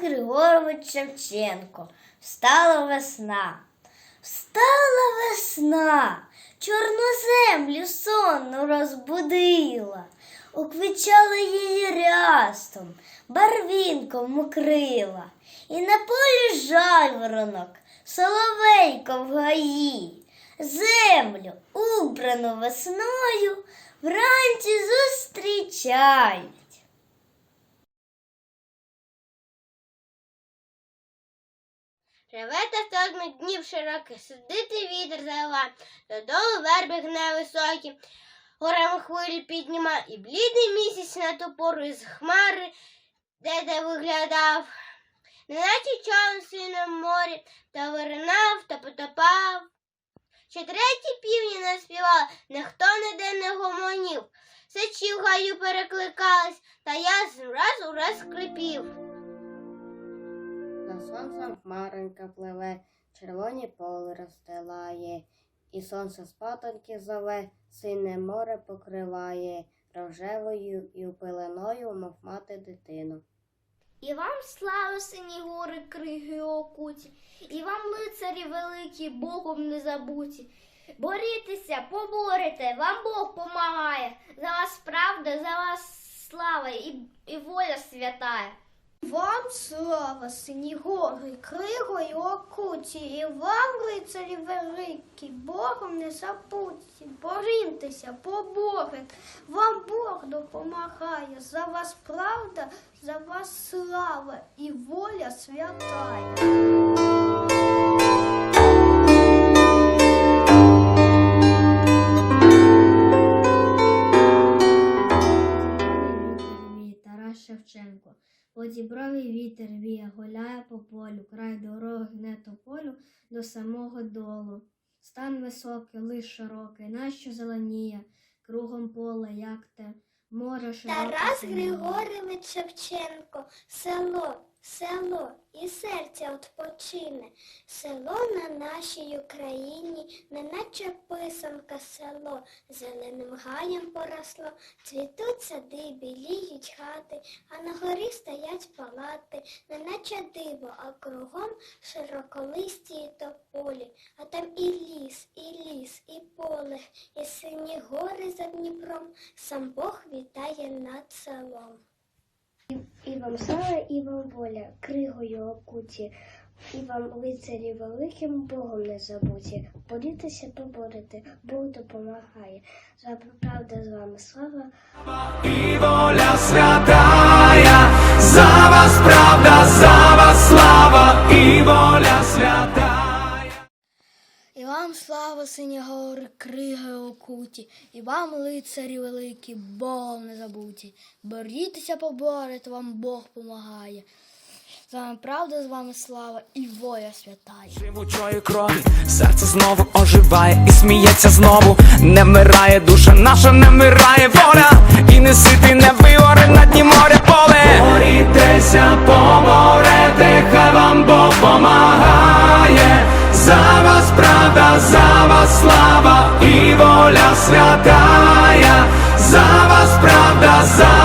Григорович Шевченко. Встала весна. Встала весна, чорну землю сонну розбудила, уквічала її рястом, барвінком укрила, і на полі жайворонок, соловейко в гаї, землю, убрану весною, вранці зустрічають. Живе та днів широких, сидити вітер зава, додолу верби невисокі, горами хвилі підніма, і блідий місяць на ту пору із хмари, де де виглядав, неначе човен синому морі, та виринав, та потопав. Ще треті півні не співали, ніхто ніде не гомонів, сечі в гаю перекликались, та я з раз у раз скрипів. За сонцем хмаренька пливе, червоні поле розстилає, і сонце спатоньки зове, сине море покриває, рожевою і пеленою, мов мати дитину. І вам слава сині гори, криги окуті, і вам лицарі великі, Богом не забуті. Борітеся, поборете, вам Бог помагає. За вас правда, за вас слава і, і воля святая. Вам слава, сині гори, кригою окуті, і вам, лицарі великі, Богом не забудьте, борітеся, поборет, вам Бог допомагає, за вас правда, за вас слава і воля святая. Шевченко. По вітер віє, гуляє по полю, край дороги гне тополю до самого долу. Стан високий, лиш широкий, нащо зеленіє, кругом поле, як те море широке. Тарас. Григорович Шевченко, село, село і серця odpoчине. Село на нашій Україні, неначе писанка село, зеленим гаєм поросло, цвітуть сади, біліють хати, а на горі стоять палати, неначе диво, а кругом широколисті і тополі, а там і ліс, і ліс, і поле, і сині гори за Дніпром, сам Бог вітає над селом. І вам слава, і вам воля, кригою окуті, і вам лицарі великим Богом не забуті. Борітеся, поборете, Бог допомагає. За правда з вами слава. І воля святая, за вас правда, сині гори, криги окуті, і вам лицарі великі, Богом не забуті. Борітеся, поборете, вам Бог помагає. З вами правда, з вами слава і воля святая. Живучої крові, серце знову оживає і сміється знову. Не вмирає душа наша, не вмирає воля, і не ситий, не вигоре на дні моря поле. Борітеся, поборете, хай вам Бог помагає правда, за вас слава і воля святая, за вас правда, за